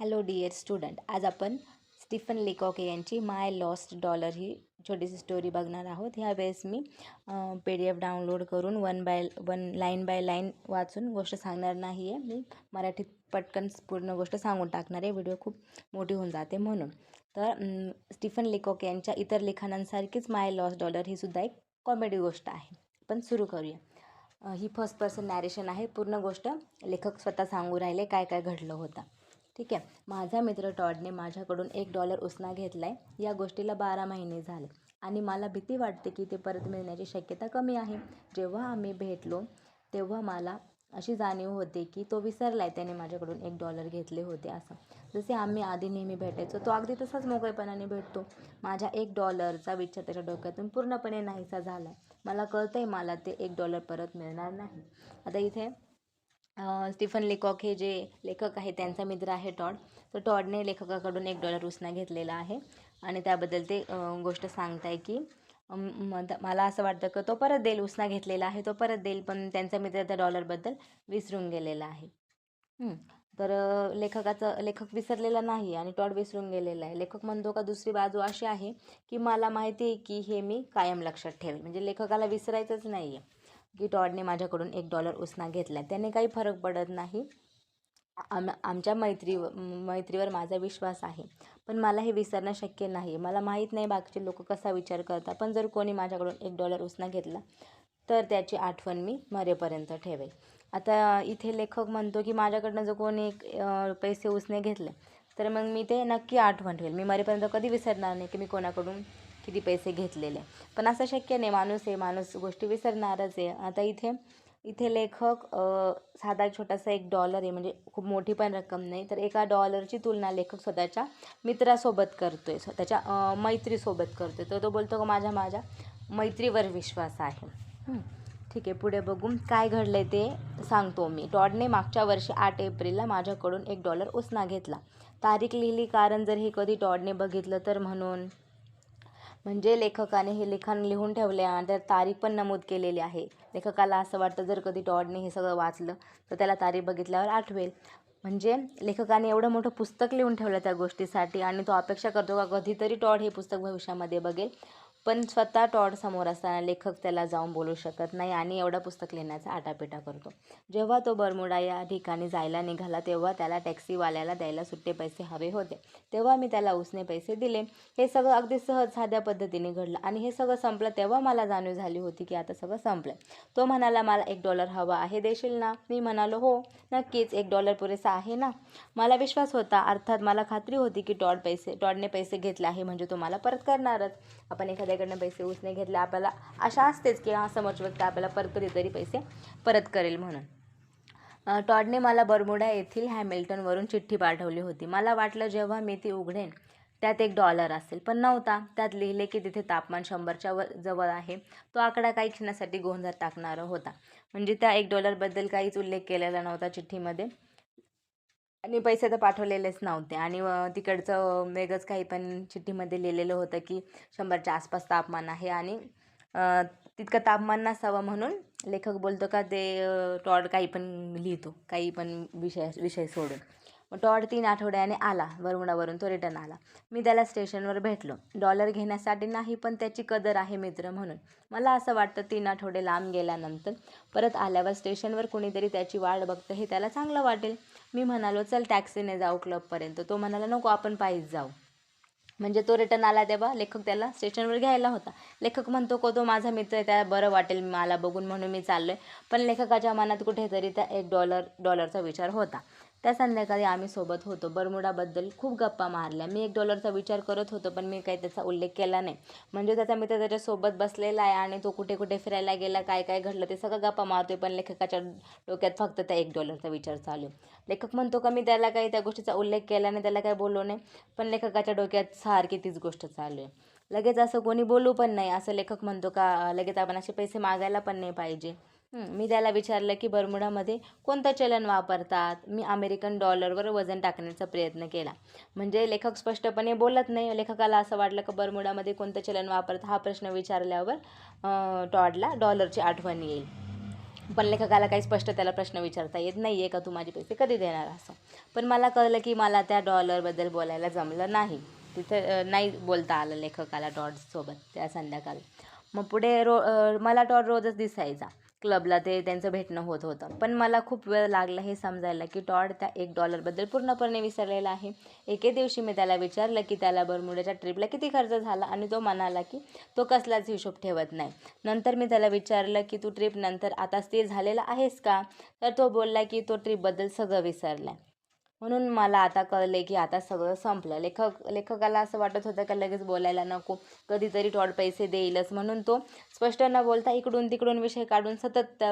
Hello dear student आज आपण Stephen लेकॉके यांची माय लॉस्ट डॉलर ही छोटीशी स्टोरी बघणार आहोत. ह्या वेळेस मी पी डी एफ डाउनलोड करून one by one line by line वाचून गोष्ट सांगणार नाही आहे मी मराठीत पटकन पूर्ण गोष्ट सांगून टाकणार आहे. व्हिडिओ खूप मोठी होऊन जाते म्हणून. तर स्टीफन लेकॉके यांच्या इतर लिखाणांसारखीच माय लॉस्ट डॉलर ही सुद्धा एक कॉमेडी गोष्ट आहे. पण सुरू करूया. ही फर्स्ट पर्सन नॅरेशन आहे. पूर्ण गोष्ट लेखक स्वतः सांगू राहिले काय काय घडलं होतं. ठीक आहे. माझा मित्र टॉडने माझ्याकडून एक डॉलर उसना घेतला आहे या गोष्टीला बारा महिने झाले आणि मला भीती वाटते की ते परत मिळण्याची शक्यता कमी आहे. जेव्हा आम्ही भेटलो तेव्हा मला अशी जाणीव होते की तो विसरला आहे त्याने माझ्याकडून एक डॉलर घेतले होते असं. जसे आम्ही आधी नेहमी भेटायचो तो अगदी तसाच मोकळेपणाने भेटतो. माझ्या एक डॉलरचा विचार त्याच्या डोक्यातून पूर्णपणे नाहीसा झाला आहे मला कळतं आहे मला ते एक डॉलर परत मिळणार नाही. आता इथे स्टीफन लेकॉक हे जे लेखक आहे त्यांचा मित्र आहे टॉड. तर टॉडने लेखकाकडून एक डॉलर उसना घेतलेला आहे. आणि त्याबद्दल ते गोष्ट सांगताय की मला असं वाटतं की तो परत देईल उसना घेतलेला आहे तो परत देईल पण त्यांचा मित्र त्या डॉलरबद्दल विसरून गेलेला आहे. तर लेखकाचं लेखक विसरलेला नाही आणि टॉड विसरून गेलेला आहे. लेखक म्हणतो का दुसरी बाजू अशी आहे की मला माहिती आहे की हे मी कायम लक्षात ठेवेल. म्हणजे लेखकाला विसरायचंच नाही आहे की टॉडने माझ्याकडून एक डॉलर उसना घेतला. त्याने काही फरक पडत नाही. आम आमच्या मैत्री मैत्रीवर माझा विश्वास आहे. पण मला हे विसरणं शक्य नाही. मला माहीत नाही बाकीचे लोक कसा विचार करतात. पण जर कोणी माझ्याकडून एक डॉलर उसना घेतला तर त्याची आठवण मी मरेपर्यंत ठेवेल. आता इथे लेखक म्हणतो की माझ्याकडनं जर कोणी एक पैसे उसने घेतले तर मग मी ते नक्की आठवण ठेवेल. मी मरेपर्यंत कधी विसरणार नाही की मी कोणाकडून किती पैसे घेतलेले. पण असं शक्य नाही. माणूस आहे माणूस गोष्टी विसरणारच आहे. आता इथे इथे लेखक साधा छोटासा एक डॉलर आहे. म्हणजे खूप मोठी पण रक्कम नाही. तर एका डॉलरची तुलना लेखक स्वतःच्या मित्रासोबत करतो आहे स्वतःच्या मैत्रीसोबत करतो आहे तर तो बोलतो का माझ्या माझ्या मैत्रीवर विश्वास आहे. ठीक आहे. पुढे बघून काय घडलं आहे ते सांगतो मी. टॉडने मागच्या वर्षी आठ एप्रिलला माझ्याकडून एक डॉलर उसना घेतला. तारीख लिहिली कारण जर हे कधी टॉडने बघितलं तर म्हणून. म्हणजे लेखकाने हे लिखाण लिहून ठेवले आणि त्यात तारीख पण नमूद केलेली आहे. लेखकाला असं वाटतं जर कधी टॉडने हे सगळं वाचलं तर त्याला तारीख बघितल्यावर आठवेल. म्हणजे लेखकाने एवढं मोठं पुस्तक लिहून ठेवलं त्या गोष्टीसाठी आणि तो अपेक्षा करतो का कधीतरी टॉड हे पुस्तक भविष्यामध्ये बघेल. पण स्वतः टॉड समोर असताना लेखक त्याला जाऊन बोलू शकत नाही आणि एवढं पुस्तक लिहिण्याचा आटापिटा करतो. जेव्हा तो बरमुडा या ठिकाणी जायला निघाला तेव्हा त्याला टॅक्सीवाल्याला द्यायला सुट्टे पैसे हवे होते. तेव्हा मी त्याला उसने पैसे दिले. हे सगळं अगदी सहज साध्या पद्धतीने घडलं आणि हे सगळं संपलं तेव्हा मला जाणीव झाली होती की आता सगळं संपलं तो म्हणाला मला एक डॉलर हवा आहे देशील ना? मी म्हणालो हो नक्कीच एक डॉलर पुरेसा आहे ना? मला विश्वास होता अर्थात मला खात्री होती की टॉड पैसे टॉडने पैसे घेतले आहे म्हणजे तो मला परत करणारच. आपण एखाद्या एखाद्याकडनं पैसे उसने घेतले आपल्याला आशा असतेच की हा समोरच्या व्यक्ती आपल्याला परत कधीतरी पैसे परत करेल म्हणून. टॉडने मला बरमुडा येथील हॅमिल्टनवरून चिठ्ठी पाठवली होती. मला वाटलं जेव्हा मी ती उघडेन त्यात एक डॉलर असेल. पण नव्हता. त्यात लिहिले की तिथे तापमान शंभरच्या व जवळ आहे. तो आकडा काही क्षणासाठी गोंधळ टाकणारा होता. म्हणजे त्या एक डॉलरबद्दल काहीच उल्लेख केलेला नव्हता चिठ्ठीमध्ये. आणि पैसे तर पाठवलेलेच नव्हते. आणि तिकडचं वेगळंच काही पण चिठ्ठीमध्ये लिहिलेलं होतं की शंभरच्या आसपास तापमान आहे आणि तितकं तापमान नसावं म्हणून लेखक बोलतो का ते टॉड काही पण लिहितो. काही पण विषय विषय सोडून. मग टॉड तीन आठवड्याने आला वरुणावरून तो रिटर्न आला. मी त्याला स्टेशनवर भेटलो. डॉलर घेण्यासाठी नाही पण त्याची कदर आहे मित्र म्हणून. मला असं वाटतं तीन आठवडे लांब गेल्यानंतर परत आल्यावर स्टेशनवर कुणीतरी त्याची वाट बघतं हे त्याला चांगलं वाटेल. मी म्हणालो चल टॅक्सीने जाऊ क्लबपर्यंत. तो म्हणाला नको आपण पायीच जाऊ. म्हणजे तो रिटर्न आला तेव्हा लेखक त्याला स्टेशनवर घ्यायला होता. लेखक म्हणतो को तो माझा मित्र आहे त्याला बरं वाटेल मला बघून म्हणून मी चाललो आहे पण लेखकाच्या मनात कुठेतरी त्या एक डॉलर डॉलरचा विचार होता. त्या संध्याकाळी आम्ही सोबत होतो. बरमुडाबद्दल खूप गप्पा मारल्या. मी एक डॉलरचा विचार करत होतो पण मी काही त्याचा उल्लेख केला नाही. म्हणजे त्याचा मित्र त्याच्यासोबत बसलेला आहे आणि तो कुठे कुठे फिरायला गेला काय काय घडलं ते सगळं गप्पा मारतोय पण लेखकाच्या डोक्यात फक्त त्या एक डॉलरचा विचार चालू लेखक म्हणतो का मी त्याला काही त्या गोष्टीचा उल्लेख केला नाही त्याला काही बोललो नाही पण लेखकाच्या डोक्यात सारखी तीच गोष्ट चालू आहे. लगेच असं कोणी बोलू पण नाही. असं लेखक म्हणतो का लगेच आपण असे पैसे मागायला पण नाही पाहिजे. मी त्याला विचारलं की बर्मुडामध्ये कोणतं चलन वापरतात? मी अमेरिकन डॉलरवर वजन टाकण्याचा प्रयत्न केला. म्हणजे लेखक स्पष्टपणे बोलत नाही. लेखकाला असं वाटलं की बर्मुडामध्ये कोणतं चलन वापरतात हा प्रश्न विचारल्यावर टॉडला डॉलरची आठवण येईल. पण लेखकाला काही स्पष्ट त्याला प्रश्न विचारता येत नाही आहे का तू माझे पैसे कधी देणार असं? पण मला कळलं की मला त्या डॉलरबद्दल बोलायला जमलं नाही. तिथं नाही बोलता आलं लेखकाला डॉटसोबत त्या संध्याकाळी. मग पुढे रो मला टॉड रोजच दिसायचा. क्लबला ते त्यांचं भेटणं होत होतं. पण मला खूप वेळ लागला हे समजायला की टॉड त्या एक डॉलरबद्दल पूर्णपणे विसरलेला आहे. एके दिवशी मी त्याला विचारलं की त्याला बरमुड्याच्या ट्रिपला किती खर्च झाला आणि तो म्हणाला की तो कसलाच हिशोब ठेवत नाही. नंतर मी त्याला विचारलं की तू ट्रिप नंतर आता स्थिर झालेला आहेस का? तर तो बोलला की तो ट्रिपबद्दल सगळं विसरला म्हणून मला आता कळले की आता सगळं संपलं. लेखक लेखकाला असं वाटत होतं का लगेच बोलायला नको कधीतरी टॉड पैसे देईलच म्हणून तो स्पष्ट न बोलता इकडून तिकडून विषय काढून सतत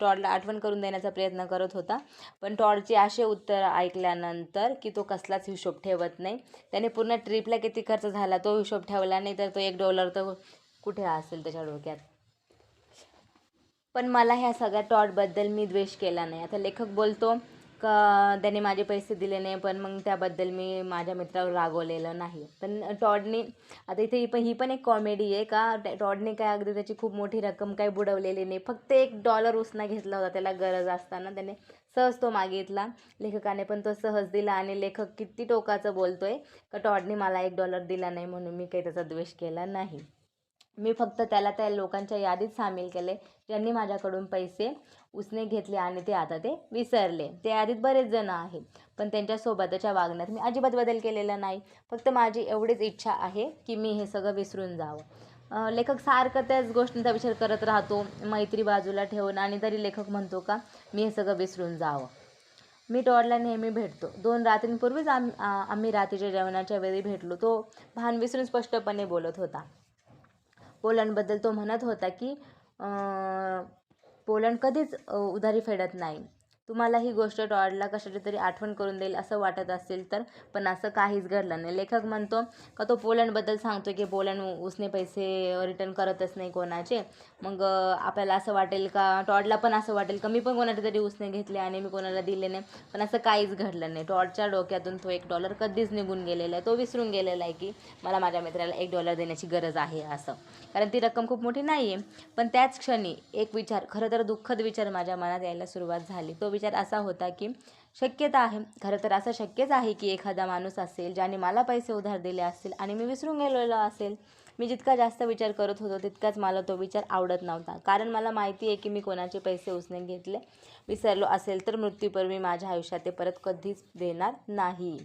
टॉडला आठवण करून देण्याचा प्रयत्न करत होता. पण टॉडचे असे उत्तर ऐकल्यानंतर की तो कसलाच हिशोब ठेवत नाही. त्याने पूर्ण ट्रिपला किती खर्च झाला तो हिशोब ठेवला नाही तर तो एक डॉलर तर कुठे असेल त्याच्या डोक्यात? पण मला ह्या सगळ्या टॉडबद्दल मी द्वेष केला नाही. आता लेखक बोलतो का त्याने माझे पैसे दिले नाही पण मग त्याबद्दल मी माझ्या मित्रावर रागवलेलं नाही. पण टॉडनी आता इथे ही पण ही पण एक कॉमेडी आहे का? टॉडने काय अगदी त्याची खूप मोठी रक्कम काय बुडवलेली नाही. फक्त एक डॉलर उसना घेतला होता त्याला गरज असताना. त्याने सहज तो मागितला. लेखकाने पण तो सहज दिला आणि लेखक किती टोकाचं बोलतोय का टॉडने मला एक डॉलर दिला नाही म्हणून मी काही त्याचा द्वेष केला नाही. मी फक्त त्याला त्या लोकांच्या यादीत सामील केले. ज्यांनी माझ्याकडून पैसे उसने घेतले आणि ते आता ते विसरले. त्या यादीत बरेच जण आहेत पण त्यांच्यासोबतच्या वागण्यात मी अजिबात बदल केलेला नाही. फक्त माझी एवढीच इच्छा आहे की मी हे सगळं विसरून जावं. लेखक सारखं त्याच गोष्टींचा विचार करत राहतो मैत्री बाजूला ठेवून. आणि तरी लेखक म्हणतो का मी हे सगळं विसरून जावं. मी टॉडला नेहमी भेटतो. दोन रात्रींपूर्वीच आम आम्ही रात्रीच्या जेवणाच्या वेळी भेटलो. तो भान विसरून स्पष्टपणे बोलत होता. पोलंडबद्दल तो म्हणत होता की पोलंड कधीच उधारी फेडत नाही. तुम्हाला ही गोष्ट टॉडला कशाची तरी आठवण करून देईल असं वाटत असेल तर पण असं काहीच घडलं नाही. लेखक म्हणतो का तो पोलंडबद्दल सांगतो की पोलंड उसने पैसे रिटर्न करतच नाही कोणाचे. मग आपल्याला असं वाटेल का टॉडला पण असं वाटेल का मी पण कोणाचे तरी उसने घेतले आणि मी कोणाला दिले नाही. पण असं काहीच घडलं नाही. टॉडच्या डोक्यातून तो एक डॉलर कधीच निघून गेलेला आहे. तो विसरून गेलेला आहे की मला माझ्या मित्राला एक डॉलर देण्याची गरज आहे असं. कारण ती रक्कम खूप मोठी नाही आहे पण त्याच क्षणी एक विचार खरं तर दुःखद विचार माझ्या मनात यायला सुरुवात झाली. तो विचार असा होता की शक्यता आहे. खरं तर असं शक्यच आहे की एखादा माणूस असेल ज्याने मला पैसे उधार दिले असतील आणि मी विसरून गेलेलो असेल. मी जितका जास्त विचार करत होतो तितकाच मला तो विचार आवडत नव्हता. कारण मला माहिती आहे की मी कोणाचे पैसे उसने घेतले विसरलो असेल तर मृत्यूपूर्वी माझ्या आयुष्यात ते परत कधीच देणार नाही.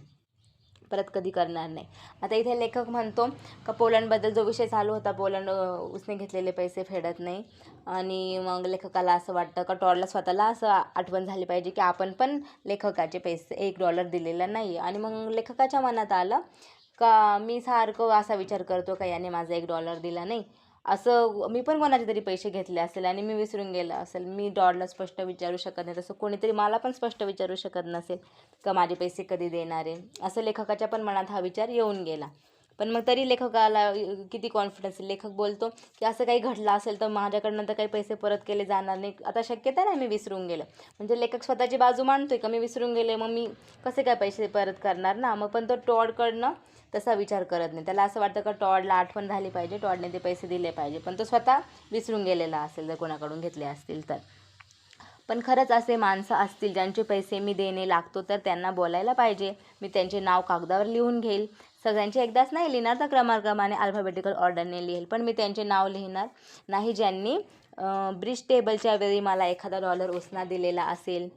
परत कधी करणार नाही. आता इथे लेखक म्हणतो का पोलंडबद्दल जो विषय चालू होता पोलंड उसने घेतलेले पैसे फेडत नाही. आणि मग लेखकाला असं वाटतं का टॉडला स्वतःला असं आठवण झाली पाहिजे की आपण पण लेखकाचे पैसे एक डॉलर दिलेला नाही. आणि मग लेखकाच्या मनात आलं का मी सारखं असा विचार करतो का याने माझा एक डॉलर दिला नाही. असं मी पण कोणाचे तरी पैसे घेतले असेल आणि मी विसरून गेलं असेल. मी डॉडला स्पष्ट विचारू शकत नाही. तसं कोणीतरी मला पण स्पष्ट विचारू शकत नसेल का माझे पैसे कधी देणार आहे? असं लेखकाच्या पण मनात हा विचार येऊन गेला. पण मग तरी लेखकाला किती कॉन्फिडन्स लेखक बोलतो की असं काही घडलं असेल तर माझ्याकडनं तर काही पैसे परत केले जाणार नाही. आता शक्यता नाही मी विसरून गेलं. म्हणजे लेखक स्वतःची बाजू मांडतोय का? मी विसरून गेले. मग मी कसे काय पैसे परत करणार ना? मग पण तो टॉडकडनं तसा विचार करत नाही. त्याला असं वाटतं का टॉडला आठवण झाली पाहिजे टॉडने ते पैसे दिले पाहिजे. पण तो स्वतः विसरून गेलेला असेल जर कोणाकडून घेतले असतील तर. पण खरंच असे माणसं असतील ज्यांचे पैसे मी देणे लागतो तर त्यांना बोलायला पाहिजे. मी त्यांचे नाव कागदावर लिहून घेईल. सगळ्यांची एकदाच नाही लिहिणार तर क्रमाक्रमाने अल्फाबेटिकल ऑर्डरने लिहिल. पण मी त्यांचे नाव लिहिणार नाही ज्यांनी ब्रिज टेबलच्या वेळी मला एखादा डॉलर उसना दिलेला असेल.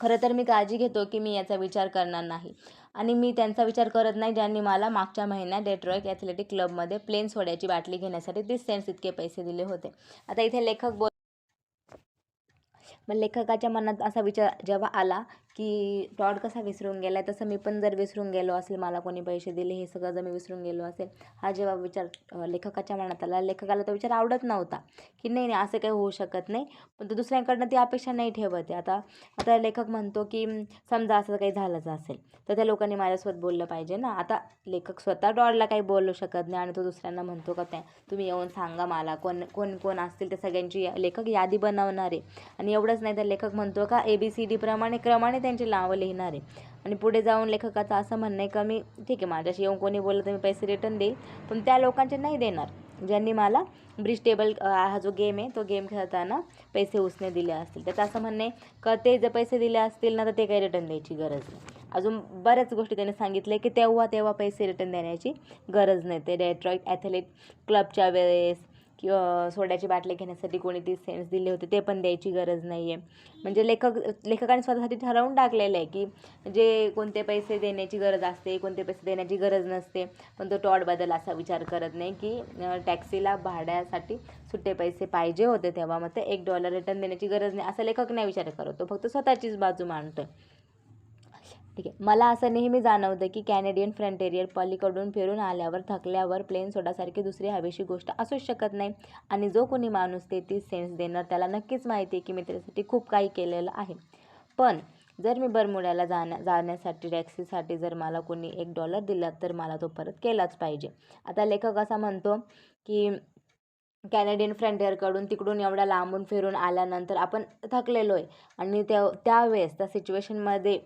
खरं तर मी काळजी घेतो की मी याचा विचार करणार नाही. आणि मी त्यांचा विचार करत नाही ज्यांनी मला मागच्या महिन्यात डेट्रॉईक ॲथलेटिक क्लबमध्ये प्लेन सोड्याची बाटली घेण्यासाठी तीस सेंट्स इतके पैसे दिले होते. आता इथे लेखक बोल मग लेखकाच्या मनात असा विचार जेव्हा आला की टॉड कसा विसरून गेला आहे तसं मी पण जर विसरून गेलो असेल मला कोणी पैसे दिले हे सगळं जर मी विसरून गेलो असेल हा जेव्हा विचार लेखकाच्या मनात आला लेखकाला तो विचार आवडत नव्हता की नाही नाही असं काही होऊ शकत नाही पण तो दुसऱ्यांकडनं ती अपेक्षा नाही ठेवत आहे. आता आता लेखक म्हणतो की समजा असं काही झालंच असेल तर त्या लोकांनी माझ्यासोबत बोललं पाहिजे ना. आता लेखक स्वतः टॉडला काही बोलू शकत नाही आणि तो दुसऱ्यांना म्हणतो का त्या तुम्ही येऊन सांगा मला कोण कोण कोण असतील त्या सगळ्यांची या- लेखक यादी बनवणार. आहे आणि एवढंच नाही तर लेखक म्हणतो का ए बी सी डी प्रमाणे क्रमाने त्यांची नावं लिहिणार आहे. आणि पुढे जाऊन लेखकाचं असं म्हणणं आहे का मी ठीक आहे माझ्याशी येऊन कोणी बोललं तर मी पैसे रिटर्न देईल पण त्या लोकांचे नाही देणार. ज्यांनी मला ब्रिज टेबल हा जो गेम आहे तो गेम खेळताना पैसे उसने दिले असतील. त्याचं असं म्हणणं आहे का ते जर पैसे दिले असतील ना तर ते काही रिटर्न द्यायची गरज नाही. अजून बऱ्याच गोष्टी त्याने सांगितले की तेव्हा तेव्हा पैसे रिटर्न देण्याची गरज नाही. ते डेट्रॉईट ॲथलेट क्लबच्या वेळेस किंवा सोड्याची बाटली घेण्यासाठी कोणी ती सेन्स दिले होते ते पण द्यायची गरज नाही आहे म्हणजे लेखक लेखकाने स्वतःसाठी ठरवून टाकलेलं आहे की जे कोणते पैसे देण्याची गरज असते कोणते पैसे देण्याची गरज नसते पण तो टॉडबद्दल असा विचार करत नाही की टॅक्सीला भाड्यासाठी सुट्टे पैसे पाहिजे होते तेव्हा मग ते एक डॉलर रिटर्न देण्याची गरज नाही असा लेखक नाही विचार करत. फक्त स्वतःचीच बाजू मांडतो ठीक आहे. मला असं नेहमी जाणवतं की कॅनेडियन फ्रंटेरियर पलीकडून फिरून आल्यावर थकल्यावर प्लेन सोडासारखी दुसरी हवेशी गोष्ट असूच शकत नाही आणि जो कोणी माणूस ते ती सेन्स देणार त्याला नक्कीच माहिती आहे की मी त्याच्यासाठी खूप काही केलेलं आहे. पण जर मी बरमुड्याला जाण्या जाण्यासाठी टॅक्सीसाठी जर मला कोणी एक डॉलर दिला तर मला तो परत केलाच पाहिजे. आता लेखक असा म्हणतो की कॅनेडियन फ्रंटियरकडून तिकडून एवढ्या लांबून फिरून आल्यानंतर आपण थकलेलो आहे आणि त्या त्यावेळेस त्या सिच्युएशनमध्ये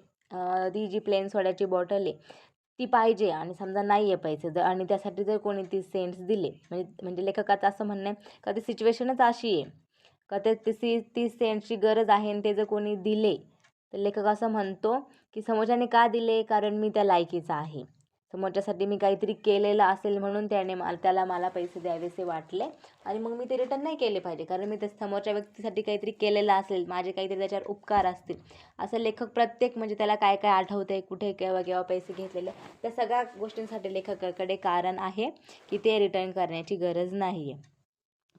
ती जी प्लेन सोड्याची बॉटल आहे ती पाहिजे आणि समजा नाही आहे पैसे जर आणि त्यासाठी जर कोणी ती सेंट्स दिले म्हणजे म्हणजे लेखकाचं असं म्हणणं आहे का ती सिच्युएशनच अशी आहे का ते ती ती सेंट्सची गरज आहे आणि ते जर कोणी दिले तर लेखक असं म्हणतो की समोरच्याने का दिले? कारण मी त्या लायकीचा आहे. समोरच्यासाठी मी काहीतरी केलेलं असेल म्हणून त्याने मला त्याला मला पैसे द्यावेसे वाटले. आणि मग मी ते रिटर्न नाही केले पाहिजे. कारण मी त्या समोरच्या व्यक्तीसाठी काहीतरी केलेलं असेल माझे काहीतरी त्याच्यावर उपकार असतील. असं लेखक प्रत्येक म्हणजे त्याला काय काय आठवतं आहे कुठे केव्हा केव्हा पैसे घेतलेले त्या सगळ्या गोष्टींसाठी लेखकाकडे कारण आहे की ते रिटर्न करण्याची गरज नाही आहे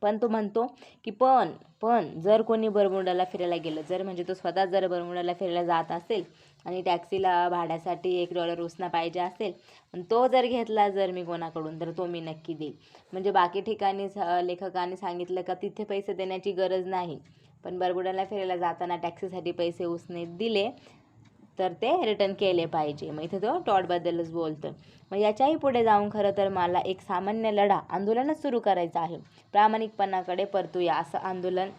पण तो म्हणतो की पण पण जर कोणी बरमुडाला फिरायला गेलं जर म्हणजे तो स्वतः जर बरमुडाला फिरायला जात असेल आणि टॅक्सीला भाड्यासाठी एक डॉलर उसना पाहिजे असेल आणि तो जर घेतला जर मी कोणाकडून तर तो मी नक्की देईल. म्हणजे बाकी ठिकाणी लेखकाने सांगितलं का तिथे पैसे देण्याची गरज नाही. पण बरबुड्याला फिरायला जाताना टॅक्सीसाठी पैसे उसने दिले तर ते रिटर्न केले पाहिजे. मग इथे तो टॉटबद्दलच बोलतो मग याच्याही पुढे जाऊन खरं तर मला एक सामान्य लढा आंदोलनच सुरू करायचं आहे. प्रामाणिकपणाकडे परतूया असं आंदोलन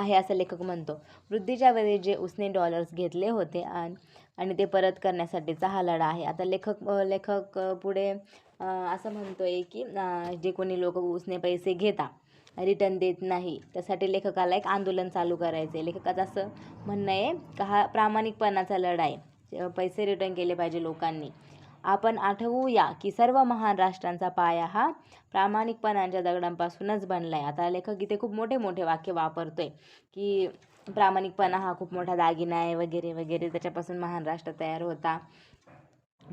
आहे असं लेखक म्हणतो. वृद्धीच्या वेळी जे उसने डॉलर्स घेतले होते आणि ते परत करण्यासाठीचा हा लढा आहे. आता लेखक लेखक पुढे असं म्हणतो आहे की जे कोणी लोक उसने पैसे घेता रिटर्न देत नाही त्यासाठी लेखकाला एक आंदोलन चालू करायचं आहे. लेखकाचं असं म्हणणं आहे का हा प्रामाणिकपणाचा लढा आहे. पैसे रिटर्न केले पाहिजे लोकांनी. आपण आठवूया की सर्व महान राष्ट्रांचा पाया हा प्रामाणिकपणाच्या दगडांपासूनच बनला आहे आता लेखक इथे खूप मोठे मोठे वाक्य वापरतोय की प्रामाणिकपणा हा खूप मोठा दागिना आहे वगैरे वगैरे. त्याच्यापासून महान राष्ट्र तयार होता.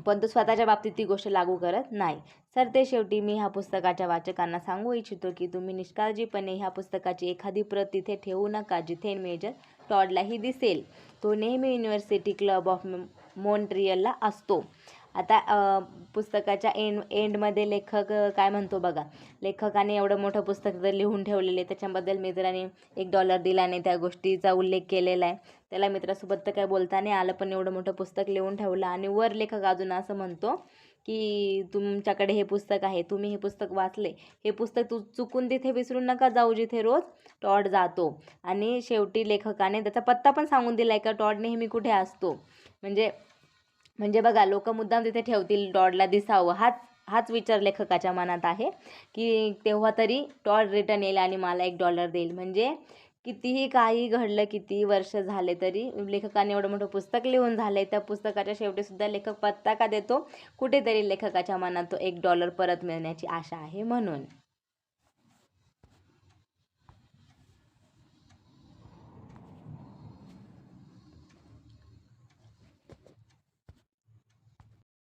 पण तो स्वतःच्या बाबतीत ती गोष्ट लागू करत नाही. सर ते शेवटी मी ह्या पुस्तकाच्या वाचकांना सांगू इच्छितो की तुम्ही निष्काळजीपणे ह्या पुस्तकाची एखादी प्रत तिथे ठेवू नका जिथे मेजर टॉडलाही दिसेल. तो नेहमी युनिव्हर्सिटी क्लब ऑफ मॉन्ट्रियलला असतो. आता पुस्तकाच्या एंड एंडमध्ये लेखक काय म्हणतो बघा लेखकाने एवढं मोठं पुस्तक जर लिहून ठेवलेले त्याच्याबद्दल मित्राने एक डॉलर दिला नाही त्या गोष्टीचा उल्लेख केलेला आहे. त्याला मित्रासोबत तर काय बोलता नाही आलं पण एवढं मोठं पुस्तक लिहून ठेवलं आणि वर लेखक अजून असं म्हणतो की तुमच्याकडे हे पुस्तक आहे तुम्ही हे पुस्तक वाचले. हे पुस्तक तू चुकून तिथे विसरून नका जाऊ जिथे रोज टॉड जातो. आणि शेवटी लेखकाने त्याचा पत्ता पण सांगून दिला आहे का टॉड नेहमी कुठे असतो? म्हणजे म्हणजे बघा लोक मुद्दाम तिथे ठेवतील डॉडला दिसावं. हाच हाच विचार लेखकाच्या मनात आहे की तेव्हा तरी डॉड रिटर्न येईल आणि मला एक डॉलर देईल. म्हणजे कितीही काही घडलं किती वर्ष झाले तरी लेखकाने एवढं मोठं पुस्तक लिहून झालं त्या पुस्तकाच्या शेवटीसुद्धा लेखक पत्ता का देतो? कुठेतरी लेखकाच्या मनात तो एक डॉलर परत मिळण्याची आशा आहे म्हणून.